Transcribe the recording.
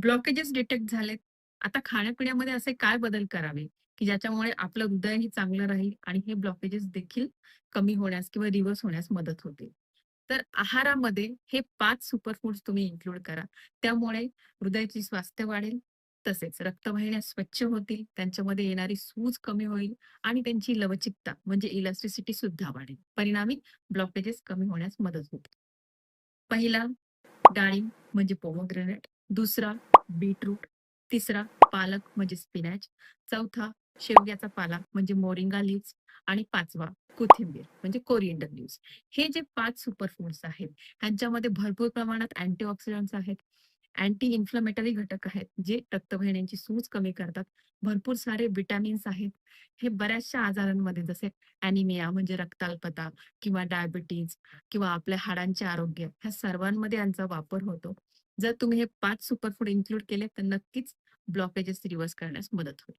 Blockages detect झालेत. आता खाण्यापिण्यामध्ये असे काय बदल करावे, की ज्याच्यामुळे आपलं हृदयही चांगलं राहील आणि हे ब्लॉकेजेस देखील कमी होण्यास किंवा रिव्हर्स होण्यास मदत होते. तर आहारामध्ये हे पाच सुपरफूड्स तुम्ही इन्क्लूड करा. त्यामुळे हृदयाची स्वास्थ्य वाढेल, तसेच रक्तवाहिन्या स्वच्छ होतील, त्यांच्यामध्ये येणारी सूज कमी होईल आणि त्यांची लवचिकता म्हणजे इलॅस्टिसिटी सुद्धा वाढेल. परिणामी ब्लॉकेजेस कमी होण्यास मदत होते. पहिला डाळिंब म्हणजे पोमोग्रेनेट, दुसरा बीटरूट, तिसरा पालक म्हणजे स्पिनॅच, चौथा शेवग्याचा पाला म्हणजे मोरिंगा लीव्हज आणि पाचवा कोथिंबीर म्हणजे कोरिएंडर लीव्हज. हे जे पाच सुपर फूड्स आहेत, ह्यांच्यामध्ये भरपूर प्रमाणात अँटीऑक्सिडंट्स आहेत, अँटी इन्फ्लमेटरी घटक आहेत, जे रक्तवाहिन्यांची सूज कमी करतात. भरपूर सारे विटॅमिन्स आहेत. हे बऱ्याचशा आजारांमध्ये जसे अॅनिमिया म्हणजे रक्ताल्पता किंवा डायबिटीज किंवा आपल्या हाडांचे आरोग्य ह्या सर्वांमध्ये यांचा वापर होतो. जर तुम्ही हे पाच सुपरफूड इन्क्लूड केले तर नक्कीच ब्लॉकेजेस रिव्हर्स करण्यास मदत होईल.